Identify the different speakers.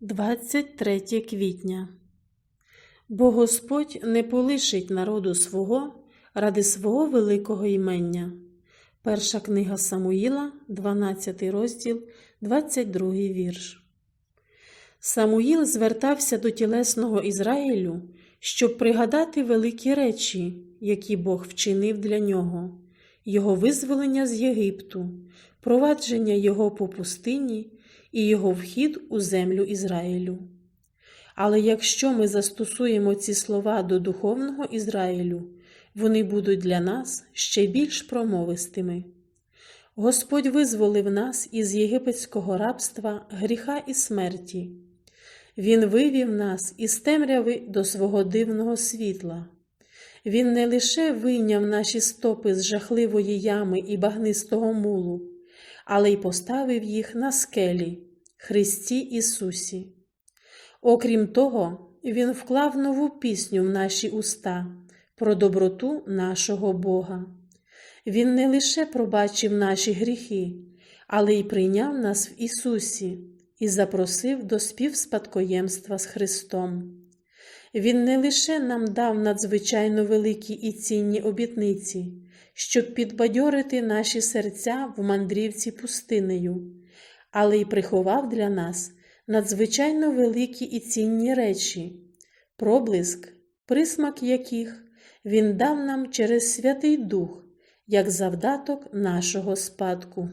Speaker 1: 23 квітня. Бо Господь не полишить народу свого ради свого великого імення. Перша книга Самуїла, 12 розділ, 22 вірш. Самуїл звертався до тілесного Ізраїлю, щоб пригадати великі речі, які Бог вчинив для нього, його визволення з Єгипту, провадження його по пустині і його вхід у землю Ізраїлю. Але якщо ми застосуємо ці слова до духовного Ізраїлю, вони будуть для нас ще більш промовистими. Господь визволив нас із єгипетського рабства, гріха і смерті. Він вивів нас із темряви до свого дивного світла. Він не лише вийняв наші стопи з жахливої ями і багнистого мулу, але й поставив їх на скелі, Христі Ісусі. Окрім того, Він вклав нову пісню в наші уста про доброту нашого Бога. Він не лише пробачив наші гріхи, але й прийняв нас в Ісусі і запросив до співспадкоємства з Христом. Він не лише нам дав надзвичайно великі і цінні обітниці, щоб підбадьорити наші серця в мандрівці пустинею, але й приховав для нас надзвичайно великі і цінні речі, проблиск, присмак яких Він дав нам через Святий Дух, як завдаток нашого спадку.